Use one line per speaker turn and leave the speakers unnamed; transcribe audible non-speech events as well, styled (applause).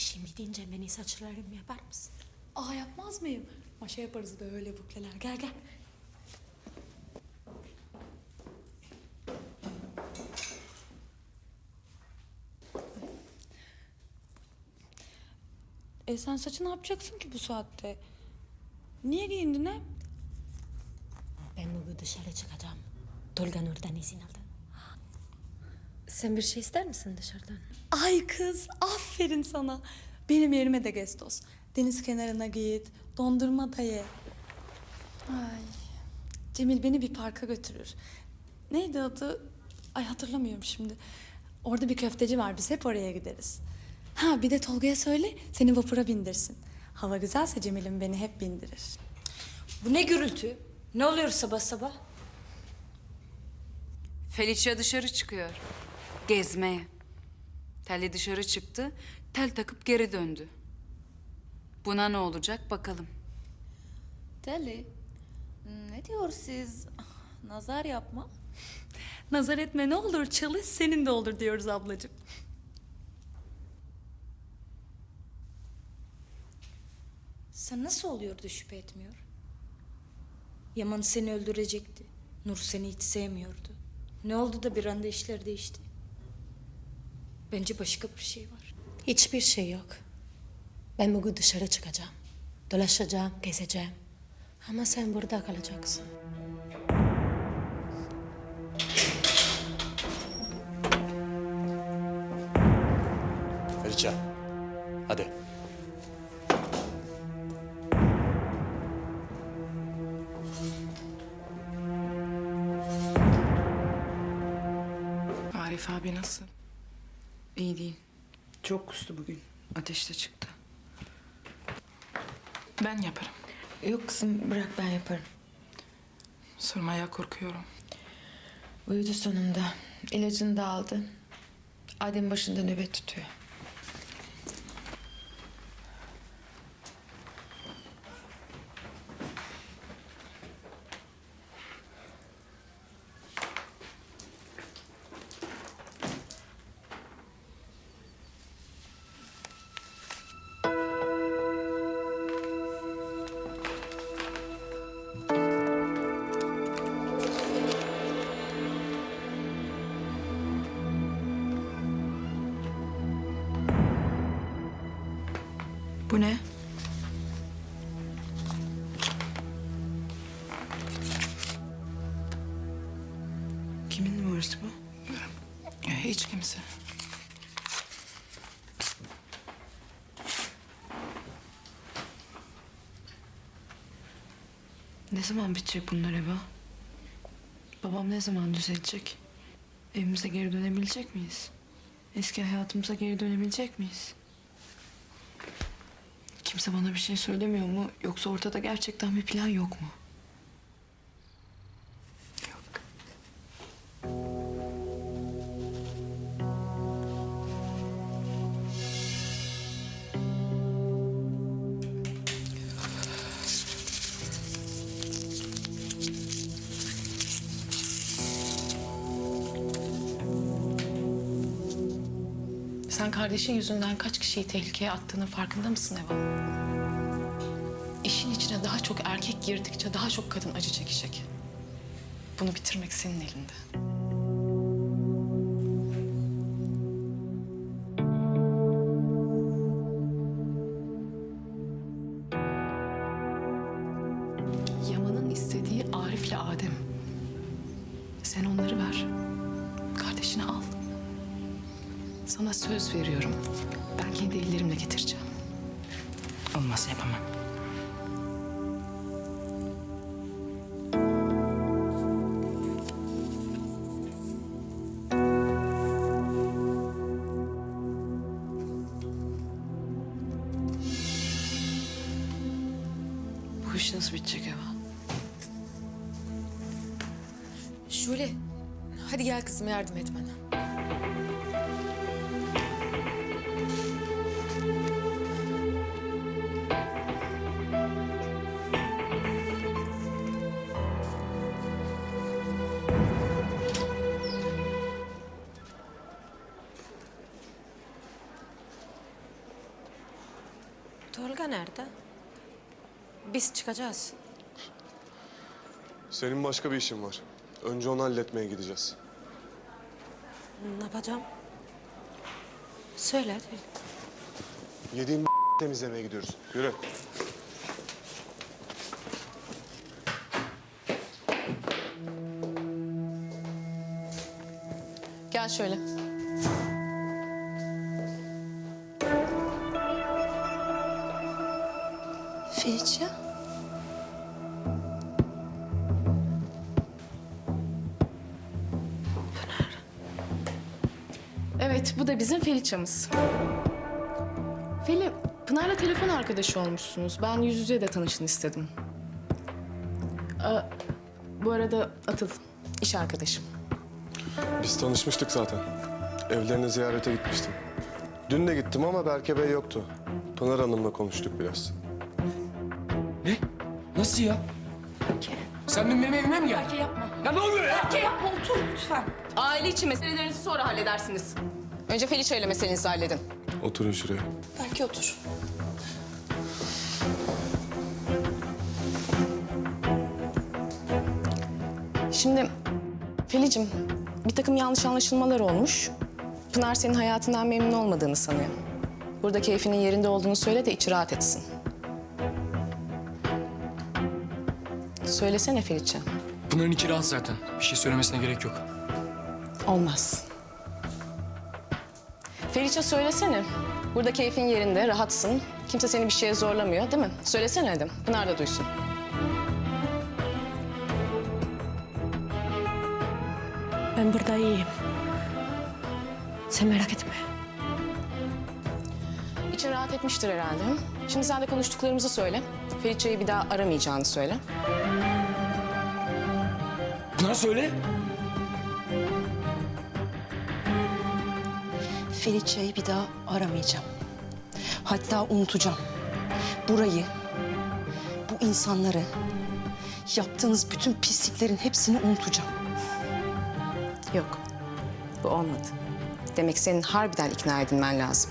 İşim bitince beni saçlarımı yapar mısın?
Aa yapmaz mıyım? Maşa yaparız böyle bukleler. Gel gel. E sen saçı ne yapacaksın ki bu saatte? Niye giyindin he?
Ben bugün dışarı çıkacağım. Tolga Nur'dan izin aldım.
Sen bir şey ister misin dışarıdan?
Ay kız aferin sana. Benim yerime de Gestos. Deniz kenarına git, dondurma da ye. Ay. Cemil beni bir parka götürür. Neydi adı? Ay hatırlamıyorum şimdi. Orada bir köfteci var biz hep oraya gideriz. Ha bir de Tolga'ya söyle seni vapura bindirsin. Hava güzelse Cemil'im beni hep bindirir.
Bu ne gürültü? Ne oluyor sabah sabah?
Felicia dışarı çıkıyor. Gezmeye. Telli dışarı çıktı, tel takıp geri döndü. Buna ne olacak bakalım.
Deli. Ne diyor siz? Nazar yapma. (laughs)
Nazar etme ne olur çalış senin de olur diyoruz ablacığım.
Sen nasıl oluyordu şüphe etmiyor? Yaman seni öldürecekti. Nur seni hiç sevmiyordu. Ne oldu da bir anda işler değişti? Bence başka bir şey var.
Hiçbir şey yok. Ben bugün dışarı çıkacağım. Dolaşacağım, gezeceğim. Ama sen burada kalacaksın.
Felicia. Hadi.
Arif abi nasıl?
İyi değil. Çok kustu bugün. Ateşte çıktı.
Ben yaparım.
Yok kızım bırak ben yaparım.
Sormaya korkuyorum.
Uyudu sonunda. İlacını da aldı. Adem başında nöbet tutuyor.
Bu ne?
Kimin numarası bu?
Hiç kimse.
Ne zaman bitecek bunlar Eva? Babam ne zaman düzelecek? Evimize geri dönebilecek miyiz? Eski hayatımıza geri dönebilecek miyiz? Kimse bana bir şey söylemiyor mu? Yoksa ortada gerçekten bir plan yok mu?
Sen kardeşin yüzünden kaç kişiyi tehlikeye attığının farkında mısın Eva? İşin içine daha çok erkek girdikçe daha çok kadın acı çekecek. Bunu bitirmek senin elinde. Yaman'ın istediği Arif'le Adem. Sen onları ver. Kardeşini al. Sana söz veriyorum. Ben kendi ellerimle getireceğim.
Olmaz yapamam.
Bu iş nasıl bitecek Eva?
Şule, hadi gel kızım yardım et bana.
Nerede? Biz çıkacağız.
Senin başka bir işin var. Önce onu halletmeye gideceğiz.
Ne yapacağım? Söyle hadi.
Yediğin temizlemeye gidiyoruz. Yürü.
Gel şöyle.
Felicia?
Evet, bu da bizim Feliça'mız. Feli, Pınar'la telefon arkadaşı olmuşsunuz. Ben yüz yüze de tanışın istedim. Aa, bu arada Atıl, iş arkadaşım.
Biz tanışmıştık zaten. Evlerine ziyarete gitmiştim. Dün de gittim ama Berke Bey yoktu. Pınar Hanım'la konuştuk biraz.
Ne? Nasıl ya? Sen dün benim evime mi geldin? Berke yapma. Ya ne oluyor ya?
Aile içi meselelerinizi sonra halledersiniz. Önce Feliça ile meselenizi halledin.
Oturun şuraya.
Belki otur. Şimdi Felicim, bir takım yanlış anlaşılmalar olmuş. Pınar senin hayatından memnun olmadığını sanıyor. Burada keyfinin yerinde olduğunu söyle de içi rahat etsin. Söylesene Felice.
Pınar'ın içi rahat zaten. Bir şey söylemesine gerek yok.
Olmaz. Felice söylesene. Burada keyfin yerinde, rahatsın. Kimse seni bir şeye zorlamıyor değil mi? Söylesene hadi. Pınar da duysun.
Ben burada iyiyim. Sen merak etme.
İçin rahat etmiştir herhalde. Şimdi sen de konuştuklarımızı söyle. Felice'yi bir daha aramayacağını söyle.
Pınar söyle.
Felice'yi bir daha aramayacağım. Hatta unutacağım. Burayı, bu insanları, yaptığınız bütün pisliklerin hepsini unutacağım.
Yok. Bu olmadı. Demek senin harbiden ikna edilmen lazım.